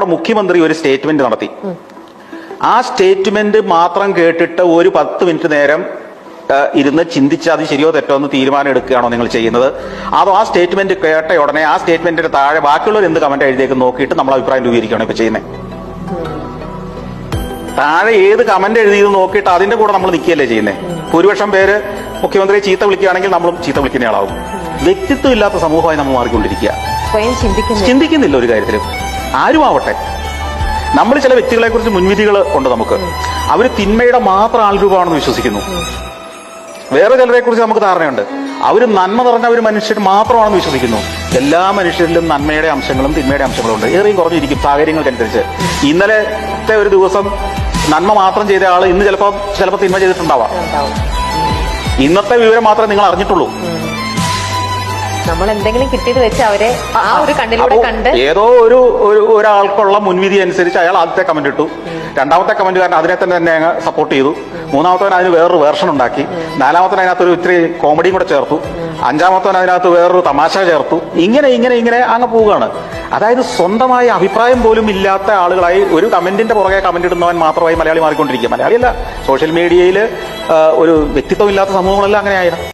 നമ്മുടെ മുഖ്യമന്ത്രി ഒരു സ്റ്റേറ്റ്മെന്റ് നടത്തി. ആ സ്റ്റേറ്റ്മെന്റ് മാത്രം കേട്ടിട്ട് ഒരു പത്ത് മിനിറ്റ് നേരം ഇരുന്ന് ചിന്തിച്ച് അത് ശരിയോ തെറ്റോ എന്ന് തീരുമാനം എടുക്കുകയാണോ നിങ്ങൾ ചെയ്യുന്നത്? അതോ ആ സ്റ്റേറ്റ്മെന്റ് കേട്ട ഉടനെ ആ സ്റ്റേറ്റ്മെന്റിന്റെ താഴെ ബാക്കിയുള്ളവർ എന്ത് കമന്റ് എഴുതിയേക്ക് നോക്കിയിട്ട് നമ്മൾ അഭിപ്രായം രൂപീകരിക്കുകയാണ് ഇപ്പൊ ചെയ്യുന്നത് താഴെ ഏത് കമന്റ് എഴുതിയത് നോക്കിയിട്ട് അതിന്റെ കൂടെ നമ്മൾ നിൽക്കുകയല്ലേ ചെയ്യുന്നത് ഭൂരിപക്ഷം പേര് മുഖ്യമന്ത്രിയെ ചീത്ത വിളിക്കുകയാണെങ്കിൽ നമ്മളും ചീത്ത വിളിക്കുന്നയാളാവും. വ്യക്തിത്വം ഇല്ലാത്ത സമൂഹമായി നമ്മൾ മാറിക്കൊണ്ടിരിക്കുക. ചിന്തിക്കുന്നില്ല ഒരു കാര്യത്തിലും. ആരും ആവട്ടെ നമ്മൾ ചില വ്യക്തികളെ കുറിച്ച് മുൻവിധികൾ ഉണ്ട് നമുക്ക്. അവർ തിന്മയുടെ മാത്രം ആൾരൂപമാണെന്ന് വിശ്വസിക്കുന്നു. വേറെ ചിലരെ കുറിച്ച് നമുക്ക് ധാരണയുണ്ട്. അവർ നന്മ നിറഞ്ഞ ഒരു മനുഷ്യർ മാത്രമാണെന്ന് വിശ്വസിക്കുന്നു. എല്ലാ മനുഷ്യരിലും നന്മയുടെ അംശങ്ങളും തിന്മയുടെ അംശങ്ങളും ഉണ്ട്. ഏറെയും കുറഞ്ഞിരിക്കും സാഹചര്യങ്ങൾക്കനുസരിച്ച്. ഇന്നലത്തെ ഒരു ദിവസം നന്മ മാത്രം ചെയ്ത ആൾ ഇന്ന് ചിലപ്പോൾ ചിലപ്പോൾ തിന്മ ചെയ്തിട്ടുണ്ടാവാം. ഇന്നത്തെ വിവരം മാത്രമേ നിങ്ങൾ അറിഞ്ഞിട്ടുള്ളൂ. നമ്മൾ എന്തെങ്കിലും കിട്ടിയത് വെച്ച് അവരെ ആ ഒരു കണ്ണിലൂടെ കണ്ട് ഏതോ ഒരു ഒരു ഒരാൾക്കുള്ള മുൻവിധി അനുസരിച്ച് അയാൾ ആദ്യത്തെ കമന്റ് ഇട്ടു. രണ്ടാമത്തെ കമന്റ് കാരണം അതിനെ തന്നെ തന്നെ അങ്ങ് സപ്പോർട്ട് ചെയ്തു. മൂന്നാമത്തവൻ അതിന് വേറൊരു വേർഷൻ ഉണ്ടാക്കി. നാലാമത്തവൻ അതിനകത്ത് ഒരു ഇത്തിരി കോമഡിയും കൂടെ ചേർത്തു. അഞ്ചാമത്തവൻ അതിനകത്ത് വേറൊരു തമാശ ചേർത്തു. ഇങ്ങനെ ഇങ്ങനെ ഇങ്ങനെ അങ്ങ് പോവുകയാണ്. അതായത് സ്വന്തമായ അഭിപ്രായം പോലും ഇല്ലാത്ത ആളുകളായി ഒരു കമന്റിന്റെ പുറകെ കമന്റ് ഇടുന്നവൻ മാത്രമായി മലയാളി മാറിക്കൊണ്ടിരിക്കുക മലയാളിയല്ല സോഷ്യൽ മീഡിയയിൽ ഒരു വ്യക്തിത്വം ഇല്ലാത്ത സമൂഹങ്ങളെല്ലാം അങ്ങനെയായിരുന്നു.